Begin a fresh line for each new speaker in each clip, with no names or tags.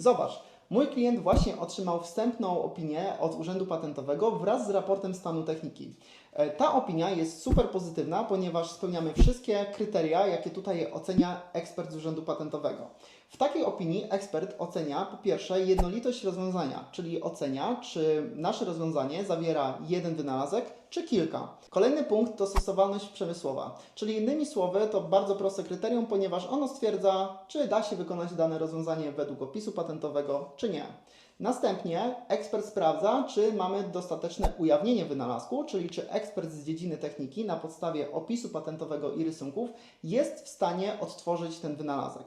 Zobacz, mój klient właśnie otrzymał wstępną opinię od Urzędu Patentowego wraz z raportem stanu techniki. E, Ta opinia jest super pozytywna, ponieważ spełniamy wszystkie kryteria, jakie tutaj ocenia ekspert z Urzędu Patentowego. W takiej opinii ekspert ocenia po pierwsze jednolitość rozwiązania, czyli ocenia, czy nasze rozwiązanie zawiera jeden wynalazek, czy kilka. Kolejny punkt to stosowalność przemysłowa, czyli innymi słowy to bardzo proste kryterium, ponieważ ono stwierdza, czy da się wykonać dane rozwiązanie według opisu patentowego, czy nie. Następnie ekspert sprawdza, czy mamy dostateczne ujawnienie wynalazku, czyli czy ekspert z dziedziny techniki na podstawie opisu patentowego i rysunków jest w stanie odtworzyć ten wynalazek.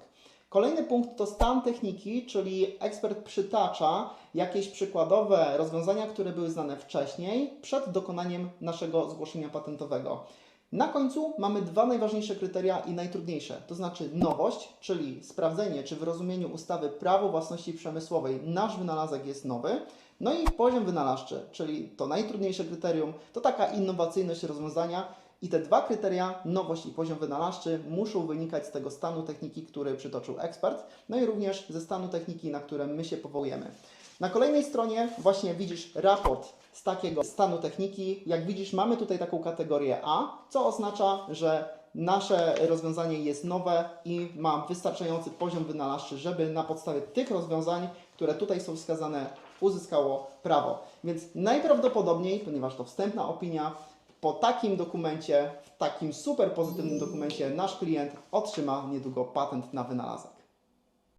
Kolejny punkt to stan techniki, czyli ekspert przytacza jakieś przykładowe rozwiązania, które były znane wcześniej, przed dokonaniem naszego zgłoszenia patentowego. Na końcu mamy dwa najważniejsze kryteria i najtrudniejsze, to znaczy nowość, czyli sprawdzenie, czy w rozumieniu ustawy prawo własności przemysłowej nasz wynalazek jest nowy, no i poziom wynalazczy, czyli to najtrudniejsze kryterium, to taka innowacyjność rozwiązania i te dwa kryteria, nowość i poziom wynalazczy, muszą wynikać z tego stanu techniki, który przytoczył ekspert, no i również ze stanu techniki, na które my się powołujemy. Na kolejnej stronie właśnie widzisz raport z takiego stanu techniki. Jak widzisz, mamy tutaj taką kategorię A, co oznacza, że nasze rozwiązanie jest nowe i ma wystarczający poziom wynalazczy, żeby na podstawie tych rozwiązań, które tutaj są wskazane, uzyskało prawo. Więc najprawdopodobniej, ponieważ to wstępna opinia, po takim dokumencie, w takim super pozytywnym dokumencie, nasz klient otrzyma niedługo patent na wynalazek.